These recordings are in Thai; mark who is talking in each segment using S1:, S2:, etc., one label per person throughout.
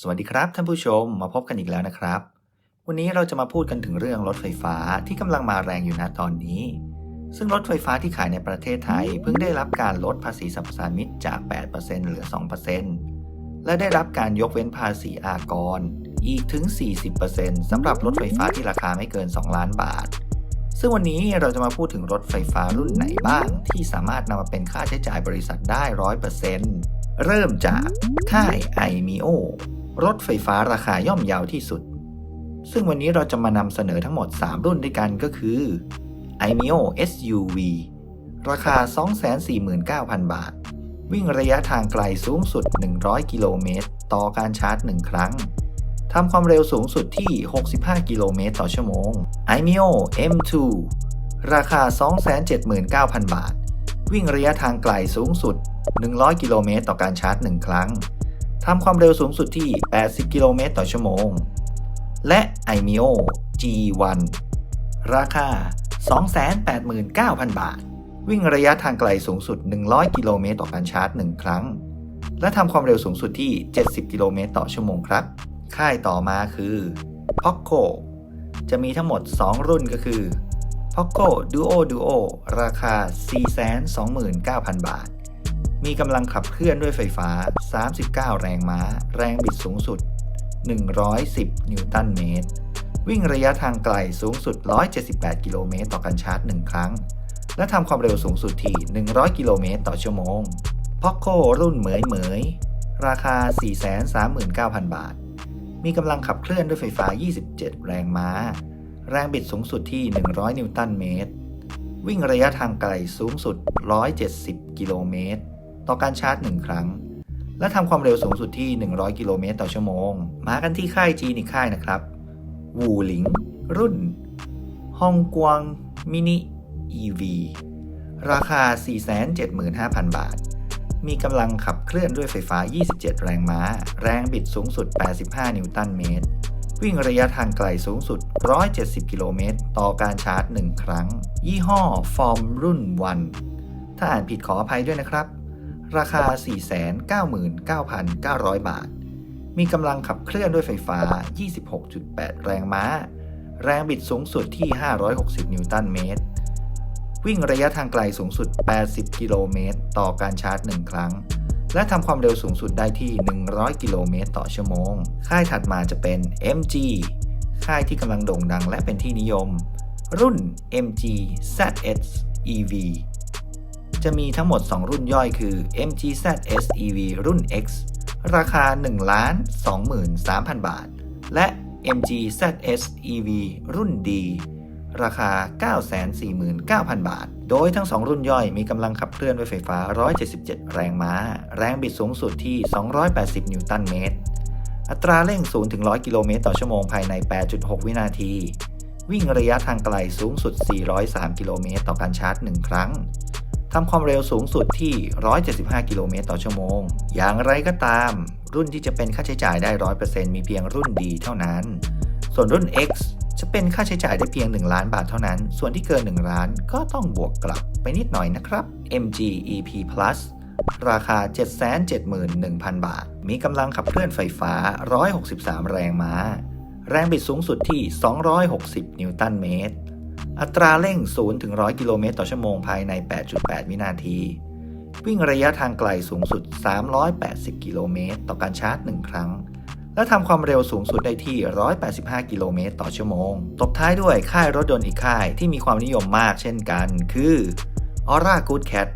S1: สวัสดีครับท่านผู้ชมมาพบกันอีกแล้วนะครับ วันนี้เราจะมาพูดกันถึงเรื่องรถไฟฟ้าที่กำลังมาแรงอยู่ณตอนนี้ ซึ่งรถไฟฟ้าที่ขายในประเทศไทย เพิ่งได้รับการลดภาษีสรรพสามิตจาก 8%เหลือ 2%และได้รับการยกเว้นภาษีอากร อีกถึง 40%สำหรับรถไฟฟ้าที่ราคาไม่เกิน 2 ล้านบาท ซึ่งวันนี้เราจะมาพูดถึงรถไฟฟ้ารุ่นไหนบ้างที่สามารถนำมาเป็นค่าใช้จ่ายบริษัทได้ 100%เริ่มจากค่ายไอมิโอ รถไฟฟ้าราคาย่อมเยาวที่สุด ซึ่งวันนี้เราจะมานำเสนอทั้งหมด 3 รุ่นด้วยกันก็คือ i m e o SUV ราคา 249,000 บาท วิ่งระยะทางไกลสูงสุด 100 กิโลเมตร ต่อการชาร์จ 1 ครั้งทำความเร็วสูงสุดที่ 65 กิโลเมตรต่อชั่วโมง i m e o M2 ราคา 279,000 บาท วิ่งระยะทางไกลสูงสุด 100 กิโลเมตรต่อการชาร์จ 1 ครั้ง ทำความเร็วสูงสุดที่ 80 กิโลเมตรต่อชั่วโมง และ i m e o G1 ราคา 289,000 บาท วิ่งระยะทางไกลสูงสุด 100 กิโลเมตรต่อการชาร์จ 1 ครั้ง และทำความเร็วสูงสุดที่ 70 กิโลเมตรต่อชั่วโมงครับ ค่ายต่อมาคือ Poco จะมีทั้งหมด 2 รุ่นก็คือ Poco Duo Duo ราคา 429,000 บาท มีกำลังขับเคลื่อนด้วยไฟฟ้า 39 แรงม้า แรงบิดสูงสุด 110 นิวตันเมตร วิ่งระยะทางไกลสูงสุด 178 กิโลเมตรต่อการชาร์จ 1 ครั้ง และทำความเร็วสูงสุดที่ 100 กิโลเมตรต่อชั่วโมง Poco รุ่นเหมยเหมย ราคา 439,000 บาท มีกำลังขับเคลื่อนด้วยไฟฟ้า 27 แรงม้า แรงบิดสูงสุดที่ 100 นิวตันเมตร วิ่งระยะทางไกลสูงสุด 170 กิโลเมตร ต่อการชาร์จ 1 ครั้ง และทำความเร็วสูงสุดที่ 100 กิโลเมตรต่อชั่วโมง มากันที่ค่ายจีนอีกค่ายนะครับ วูหลิง รุ่นฮองกวางมินิ EV ราคา 475,000 บาท มีกำลังขับเคลื่อนด้วยไฟฟ้า 27 แรงม้า แรงบิดสูงสุด 85 นิวตันเมตร วิ่งระยะทางไกลสูงสุด 170 กิโลเมตร ต่อการชาร์จ 1 ครั้ง ยี่ห้อฟอร์มรุ่นวันถ้าอ่านผิดขออภัยด้วยนะครับ ราคา 499,900 บาท มีกำลังขับเคลื่อนด้วยไฟฟ้า 26.8 แรงม้า แรงบิดสูงสุดที่ 560 นิวตันเมตร วิ่งระยะทางไกลสูงสุด 80 กิโลเมตร ต่อการชาร์จ 1 ครั้ง และทำความเร็วสูงสุดได้ที่ 100 กิโลเมตรต่อชั่วโมง ค่ายถัดมาจะเป็น MG ค่ายที่กำลังโด่งดังและเป็นที่นิยม รุ่น MG ZS EV จะมีทั้งหมด 2 รุ่นย่อยคือ MG ZS EV รุ่น X ราคา 1 23,000 บาท และ MG ZS EV รุ่น D ราคา 949,000 บาท โดยทั้ง 2 รุ่นย่อยมีกำลังขับเคลื่อนด้วยไฟฟ้า 177 แรงม้า แรงบิดสูงสุดที่ 280 นิวตันเมตร อัตราเร่ง0ถึง 100 กิโลเมตรต่อชั่วโมงภายใน 8.6 วินาที วิ่งระยะทางไกลสูงสุด 403 กิโลเมตรต่อการชาร์จ 1 ครั้ง ทำความเร็วสูงสุดที่ 175 กิโลเมตรต่อชั่วโมง อย่างไรก็ตาม รุ่นที่จะเป็นค่าใช้จ่ายได้ 100%มีเพียงรุ่นดีเท่านั้น ส่วนรุ่น X จะเป็นค่าใช้จ่ายได้เพียง 1 ล้านบาทเท่านั้น ส่วนที่เกิน 1 ล้านก็ต้องบวกกลับไปนิดหน่อยนะครับ MG EP Plus ราคา 771,000 บาท มีกำลังขับเคลื่อนไฟฟ้า 163 แรงม้า แรงบิดสูงสุดที่ 260 นิวตันเมตร อัตราเร่ง 0 ถึง 100 กิโลเมตรต่อชั่วโมงภายใน 8.8 วินาที วิ่งระยะทางไกลสูงสุด 380 กิโลเมตรต่อการชาร์จ 1 ครั้ง และทำความเร็วสูงสุดได้ที่ 185 กิโลเมตรต่อชั่วโมง ตบท้ายด้วยค่ายรถยนต์อีกค่ายที่มีความนิยมมากเช่นกัน คือ Aura Good Cat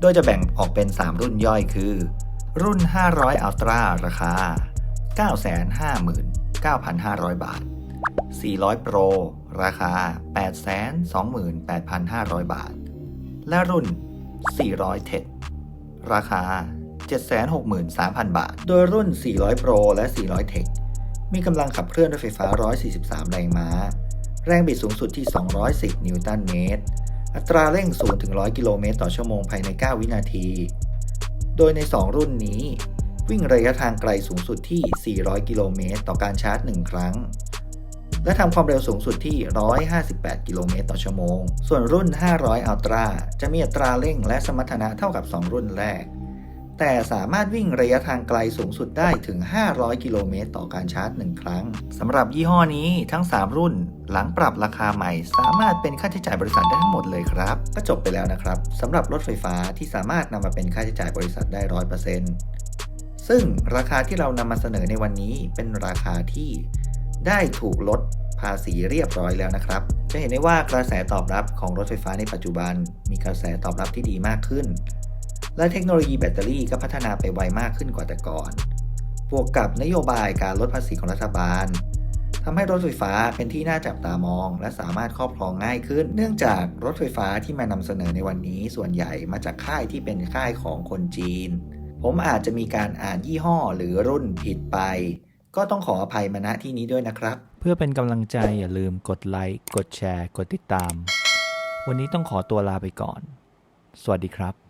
S1: โดยจะแบ่งออกเป็น 3 รุ่นย่อยคือ รุ่น 500 Ultra ราคา 959,500 บาท 400 Pro ราคา 828,500 บาท และรุ่น 400 Tech ราคา 763,000 บาท โดยรุ่น 400 Pro และ 400 Tech มีกำลังขับเคลื่อนด้วยไฟฟ้า 143 แรงม้า แรงบิดสูงสุดที่ 210 นิวตันเมตร อัตราเร่ง0ถึง 100 กิโลเมตรต่อชั่วโมงภายใน 9 วินาที โดยใน 2 รุ่นนี้ วิ่งระยะทางไกลสูงสุดที่ 400 กิโลเมตรต่อการชาร์จ 1 ครั้ง และทำความเร็วสูงสุดที่ 158 กิโลเมตรต่อชั่วโมง ส่วนรุ่น 500 Ultra จะมีอัตราเร่งและสมรรถนะเท่ากับ 2 รุ่นแรก แต่สามารถวิ่งระยะทางไกลสูงสุดได้ถึง 500 กิโลเมตรต่อการชาร์จ 1 ครั้ง สำหรับยี่ห้อนี้ทั้ง 3 รุ่น หลังปรับราคาใหม่ สามารถเป็นค่าใช้จ่ายบริษัทได้ทั้งหมดเลยครับ ก็จบไปแล้วนะครับสำหรับรถไฟฟ้าที่สามารถนำมาเป็นค่าใช้จ่ายบริษัทได้ร้อยเปอร์เซ็นซึ่งราคาที่เรานำมาเสนอในวันนี้เป็นราคาที่ ได้ถูกลดภาษีเรียบร้อยแล้วนะครับ จะเห็นได้ว่ากระแสตอบรับของรถไฟฟ้าในปัจจุบัน มีกระแสตอบรับที่ดีมากขึ้น และเทคโนโลยีแบตเตอรี่ก็พัฒนาไปไวมากขึ้นกว่าแต่ก่อน บวกกับนโยบายการลดภาษีของรัฐบาลทำให้รถไฟฟ้าเป็นที่น่าจับตามอง และสามารถครอบครองง่ายขึ้น เนื่องจากรถไฟฟ้าที่มานำเสนอในวันนี้ส่วนใหญ่มาจากค่ายที่เป็นค่ายของคนจีน ผมอาจจะมีการอ่านยี่ห้อหรือรุ่นผิดไป ก็ต้องขออภัยมาณที่นี้ด้วยนะครับ
S2: เพื่อเป็นกำลังใจอย่าลืมกดไลค์ กดแชร์ กดติดตาม วันนี้ต้องขอตัวลาไปก่อน สวัสดีครับ